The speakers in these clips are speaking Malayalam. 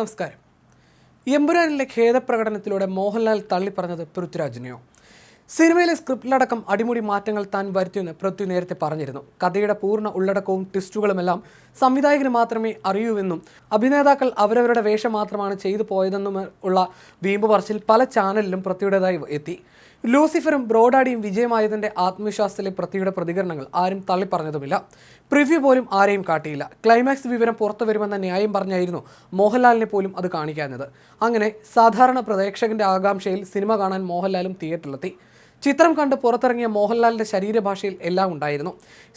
നമസ്കാരം. എമ്പുരാനിലെ ഖേദപ്രകടനത്തിലൂടെ മോഹൻലാൽ തള്ളിപ്പറഞ്ഞത് പൃഥ്വിരാജിനെയോ? സിനിമയിലെ സ്ക്രിപ്റ്റിലടക്കം അടിമുടി മാറ്റങ്ങൾ താൻ വരുത്തിയെന്ന് പൃഥ്വി നേരത്തെ പറഞ്ഞിരുന്നു. കഥയുടെ പൂർണ ഉള്ളടക്കവും ട്വിസ്റ്റുകളുമെല്ലാം സംവിധായകന് മാത്രമേ അറിയൂവെന്നും അഭിനേതാക്കൾ അവരവരുടെ വേഷം മാത്രമാണ് ചെയ്തു പോയതെന്നും ഉള്ള വീമ്പ് പറച്ചിൽ പല ചാനലിലും പൃഥ്വിയുടേതായി എത്തി. ലൂസിഫറും ബ്രോഡാഡിയും വിജയമായതിന്റെ ആത്മവിശ്വാസത്തിലെ പ്രതിയുടെ പ്രതികരണങ്ങൾ ആരും തള്ളിപ്പറഞ്ഞതുമില്ല. പ്രിവ്യൂ പോലും ആരെയും കാട്ടിയില്ല. ക്ലൈമാക്സ് വിവരം പുറത്തു വരുമെന്ന ന്യായം പറഞ്ഞായിരുന്നു മോഹൻലാലിനെ പോലും അത് കാണിക്കാഞ്ഞത്. അങ്ങനെ സാധാരണ പ്രേക്ഷകന്റെ ആകാംക്ഷയിൽ സിനിമ കാണാൻ മോഹൻലാലും തിയേറ്ററിലെത്തി. ചിത്രം കണ്ട് പുറത്തിറങ്ങിയ മോഹൻലാലിന്റെ ശരീരഭാഷയിൽ എല്ലാം ഉണ്ടായിരുന്നു.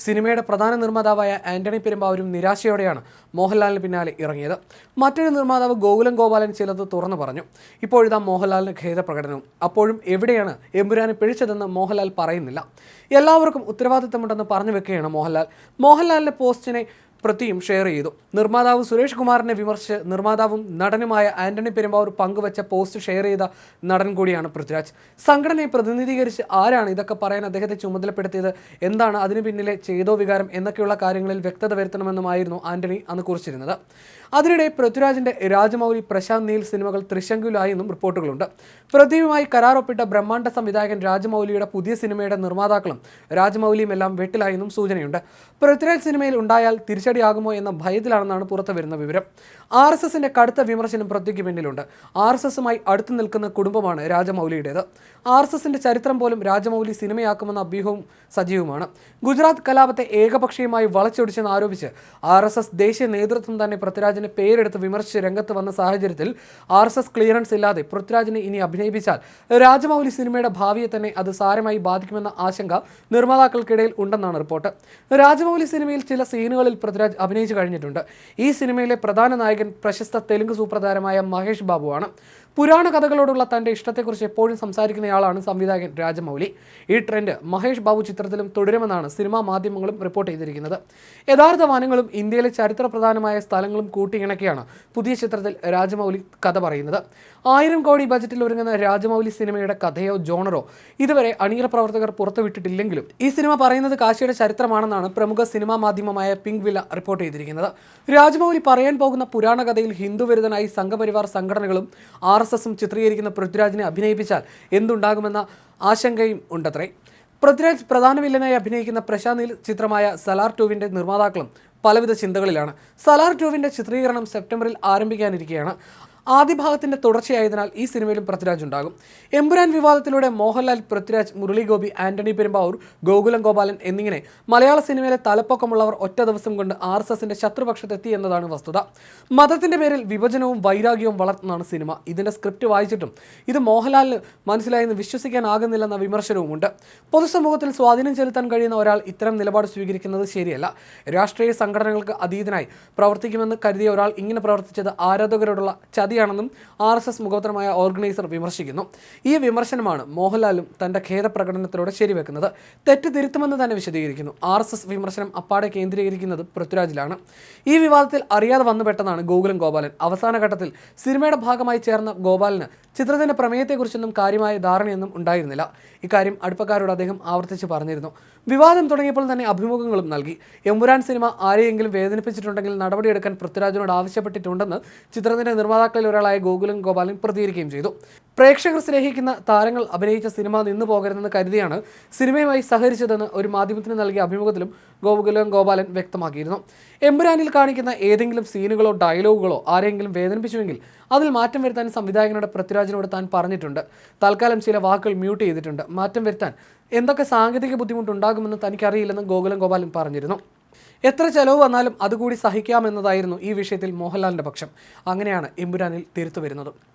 സിനിമയുടെ പ്രധാന നിർമ്മാതാവായ ആന്റണി പെരുമ്പാവൂരും നിരാശയോടെയാണ് മോഹൻലാലിന് പിന്നാലെ ഇറങ്ങിയത്. മറ്റൊരു നിർമ്മാതാവ് ഗോകുലം ഗോപാലൻ ചിലത് തുറന്നു പറഞ്ഞു. ഇപ്പോഴിതാ മോഹൻലാലിന് ഖേദപ്രകടനവും അപ്പോഴും എവിടെയാണ് എമ്പുരാനെ പിഴിച്ചതെന്ന് മോഹൻലാൽ പറയുന്നില്ല. എല്ലാവർക്കും ഉത്തരവാദിത്തമുണ്ടെന്ന് പറഞ്ഞു വെക്കുകയാണ് മോഹൻലാൽ. മോഹൻലാലിന്റെ പോസ്റ്റിനെ പൃഥ്വിയും ഷെയർ ചെയ്തു. നിർമ്മാതാവ് സുരേഷ് കുമാറിനെ വിമർശിച്ച് നിർമ്മാതാവും നടനുമായ ആന്റണി പെരുമ്പാവൂർ പങ്കുവച്ച പോസ്റ്റ് ഷെയർ ചെയ്ത നടൻ കൂടിയാണ് പൃഥ്വിരാജ്. സംഘടനയെ പ്രതിനിധീകരിച്ച് ആരാണ് ഇതൊക്കെ പറയാൻ അദ്ദേഹത്തെ ചുമതലപ്പെടുത്തിയത്? എന്താണ് അതിനു പിന്നിലെ ചെയ്തോ വികാരം എന്നൊക്കെയുള്ള കാര്യങ്ങളിൽ വ്യക്തത വരുത്തണമെന്നുമായിരുന്നു ആന്റണി അന്ന് കുറിച്ചിരുന്നത്. അതിനിടെ പൃഥ്വിരാജിന്റെ രാജമൗലി പ്രശാന്ത് നീൽ സിനിമകൾ തൃശങ്കുലായെന്നും റിപ്പോർട്ടുകളുണ്ട്. പൃഥ്വിയുമായി കരാറൊപ്പിട്ട ബ്രഹ്മാണ്ഡ സംവിധായകൻ രാജമൗലിയുടെ പുതിയ സിനിമയുടെ നിർമ്മാതാക്കളും രാജമൗലിയും എല്ലാം വെട്ടിലായെന്നും സൂചനയുണ്ട്. പൃഥ്വിരാജ് സിനിമയിൽ ഉണ്ടായാൽ തിരിച്ചടിയാകുമോ എന്ന ഭയത്തിലാണെന്നാണ് പുറത്തു വരുന്ന വിവരം. ആർ എസ് എസിന്റെ കടുത്ത വിമർശനം പ്രതിക്ക് പിന്നിലുണ്ട്. ആർ എസ് എസുമായി അടുത്തു നിൽക്കുന്ന കുടുംബമാണ് രാജമൗലിയുടേത്. ആർ എസ് എസിന്റെ ചരിത്രം പോലും രാജമൗലി സിനിമയാക്കുമെന്ന അഭ്യൂഹവും സജീവമാണ് ഗുജറാത്ത് കലാപത്തെ ഏകപക്ഷീയമായി വളച്ചൊടിച്ചെന്ന് ആരോപിച്ച് ആർ എസ് എസ് ദേശീയ നേതൃത്വം തന്നെ പൃഥ്വിരാജിനെ പേരെടുത്ത് വിമർശിച്ച് രംഗത്ത് വന്ന സാഹചര്യത്തിൽ ആർ എസ് എസ് ക്ലിയറൻസ് ഇല്ലാതെ പൃഥ്വിരാജിനെ ഇനി അഭിനയിപ്പിച്ചാൽ രാജമൗലി സിനിമയുടെ ഭാവിയെ തന്നെ അത് സാരമായി ബാധിക്കുമെന്ന ആശങ്ക നിർമ്മാതാക്കൾക്കിടയിൽ ഉണ്ടെന്നാണ് റിപ്പോർട്ട്. രാജമൗലി സിനിമയിൽ ചില സീനുകളിൽ പൃഥ്വിരാജ് അഭിനയിച്ചു കഴിഞ്ഞിട്ടുണ്ട്. ഈ സിനിമയിലെ പ്രധാന നായകൻ പ്രശസ്ത തെലുങ്ക് സൂപ്രധാരമായ മഹേഷ് ബാബുവാണ്. പുരാണ കഥകളോടുള്ള തന്റെ ഇഷ്ടത്തെക്കുറിച്ച് എപ്പോഴും സംസാരിക്കുന്നയാളാണ് സംവിധായകൻ രാജമൗലി. ഈ ട്രെൻഡ് മഹേഷ് ബാബു ചിത്രത്തിലും തുടരുമെന്നാണ് സിനിമാ മാധ്യമങ്ങളും റിപ്പോർട്ട് ചെയ്തിരിക്കുന്നത്. യഥാർത്ഥ വനങ്ങളും ഇന്ത്യയിലെ ചരിത്രപ്രധാനമായ സ്ഥലങ്ങളും കൂട്ടിയിണക്കിയാണ് പുതിയ ചിത്രത്തിൽ രാജമൗലി കഥ പറയുന്നത്. ആയിരം കോടി ബജറ്റിൽ ഒരുങ്ങുന്ന രാജമൗലി സിനിമയുടെ കഥയോ ജോണറോ ഇതുവരെ അണിയറ പ്രവർത്തകർ പുറത്തുവിട്ടിട്ടില്ലെങ്കിലും ഈ സിനിമ പറയുന്നത് കാശിയുടെ ചരിത്രമാണെന്നാണ് പ്രമുഖ സിനിമാ മാധ്യമമായ പിങ്ക് വില്ല റിപ്പോർട്ട് ചെയ്തിരിക്കുന്നത്. രാജമൗലി പറയാൻ പോകുന്ന പുരാണ കഥയിൽ ഹിന്ദുവിരുദ്ധനായി സംഘപരിവാർ സംഘടനകളും ആർ എസ് എസും ചിത്രീകരിക്കുന്ന പൃഥ്വിരാജിനെ അഭിനയിപ്പിച്ചാൽ എന്തുണ്ടാകുമെന്ന ആശങ്കയും ഉണ്ടത്രേ. പൃഥ്വിരാജ് പ്രധാന വില്ലനായി അഭിനയിക്കുന്ന പ്രശാന്തിൽ ചിത്രമായ സലാർ ടൂവിന്റെ നിർമ്മാതാക്കളും പലവിധ ചിന്തകളിലാണ്. സലാർ ടൂവിന്റെ ചിത്രീകരണം സെപ്റ്റംബറിൽ ആരംഭിക്കാനിരിക്കുകയാണ് ആദ്യ ഭാഗത്തിന്റെ തുടർച്ചയായതിനാൽ ഈ സിനിമയിലും പൃഥ്വിരാജ് ഉണ്ടാകും. എമ്പുരാൻ വിവാദത്തിലൂടെ മോഹൻലാൽ പൃഥ്വിരാജ് മുരളിഗോപി ആന്റണി പെരുമ്പാവൂർ ഗോകുലം ഗോപാലൻ എന്നിങ്ങനെ മലയാള സിനിമയിലെ തലപ്പൊക്കമുള്ളവർ ഒറ്റ ദിവസം കൊണ്ട് ആർ എസ് എസിന്റെ ശത്രുപക്ഷത്തെത്തി എന്നതാണ് വസ്തുത. മതത്തിന്റെ പേരിൽ വിഭജനവും വൈരാഗ്യവും വളർത്തുന്നതാണ് സിനിമ. ഇതിന്റെ സ്ക്രിപ്റ്റ് വായിച്ചിട്ടും ഇത് മോഹൻലാലിന് മനസ്സിലായെന്ന് വിശ്വസിക്കാനാകുന്നില്ലെന്ന വിമർശനവുമുണ്ട്. പൊതുസമൂഹത്തിൽ സ്വാധീനം ചെലുത്താൻ കഴിയുന്ന ഒരാൾ ഇത്തരം നിലപാട് സ്വീകരിക്കുന്നത് ശരിയല്ല. രാഷ്ട്രീയ സംഘടനകൾക്ക് അതീതനായി പ്രവർത്തിക്കുമെന്ന് കരുതിയ ഒരാൾ ഇങ്ങനെ പ്രവർത്തിച്ചത് ആരാധകരോടുള്ള ചതിയാണെന്നും ആർ എസ് എസ് മുഖപത്രമായ ഓർഗനൈസർ വിമർശിക്കുന്നു. ഈ വിമർശനമാണ് മോഹൻലാലും തന്റെ ഖേദപ്രകടനത്തിലൂടെ ശരിവെക്കുന്നത്. തെറ്റ് തിരുത്തുമെന്ന് തന്നെ വിശദീകരിക്കുന്നു. ആർ എസ് എസ് വിമർശനം അപ്പാടെ കേന്ദ്രീകരിക്കുന്നത് പൃഥ്വിരാജിലാണ്. ഈ വിവാദത്തിൽ അറിയാതെ വന്നുപെട്ടതാണ് ഗോകുലം ഗോപാലൻ. അവസാന ഘട്ടത്തിൽ സിനിമയുടെ ഭാഗമായി ചേർന്ന ഗോപാലന് ചിത്രത്തിന്റെ പ്രമേയത്തെക്കുറിച്ചൊന്നും കാര്യമായ ധാരണയൊന്നും ഉണ്ടായിരുന്നില്ല. ഇക്കാര്യം അടുപ്പക്കാരോട് അദ്ദേഹം ആവർത്തിച്ച് പറഞ്ഞിരുന്നു. വിവാദം തുടങ്ങിയപ്പോൾ തന്നെ അഭിമുഖങ്ങളും നൽകി. എമ്പുരാൻ സിനിമ ആരെയെങ്കിലും വേദനിപ്പിച്ചിട്ടുണ്ടെങ്കിൽ നടപടിയെടുക്കാൻ പൃഥ്വിരാജിനോട് ആവശ്യപ്പെട്ടിട്ടുണ്ടെന്ന് ചിത്രത്തിന്റെ നിർമ്മാതാക്കളിൽ ഒരാളായ ഗോകുലം ഗോപാലൻ പ്രതികരിക്കുകയും ചെയ്തു. പ്രേക്ഷകർ സ്നേഹിക്കുന്ന താരങ്ങൾ അഭിനയിച്ച സിനിമ നിന്നു പോകരുതെന്ന് കരുതിയാണ് സിനിമയുമായി സഹകരിച്ചതെന്ന് ഒരു മാധ്യമത്തിന് നൽകിയ അഭിമുഖത്തിലും ഗോകുലം ഗോപാലൻ വ്യക്തമാക്കിയിരുന്നു. എമ്പുരാനിൽ കാണിക്കുന്ന ഏതെങ്കിലും സീനുകളോ ഡയലോഗുകളോ ആരെങ്കിലും വേദനിപ്പിച്ചുവെങ്കിൽ അതിൽ മാറ്റം വരുത്താൻ സംവിധായകനോട് പൃഥ്വിരാജിനോട് താൻ പറഞ്ഞിട്ടുണ്ട്. തൽക്കാലം ചില വാക്കുകൾ മ്യൂട്ട് ചെയ്തിട്ടുണ്ട്. മാറ്റം വരുത്താൻ എന്തൊക്കെ സാങ്കേതിക ബുദ്ധിമുട്ടുണ്ടാകുമെന്ന് തനിക്കറിയില്ലെന്ന് ഗോകുലം ഗോപാലൻ പറഞ്ഞിരുന്നു. എത്ര ചെലവ് വന്നാലും അതുകൂടി സഹിക്കാമെന്നതായിരുന്നു ഈ വിഷയത്തിൽ മോഹൻലാലിന്റെ പക്ഷം. അങ്ങനെയാണ് എമ്പുരാനിൽ തിരുത്തു വരുന്നത്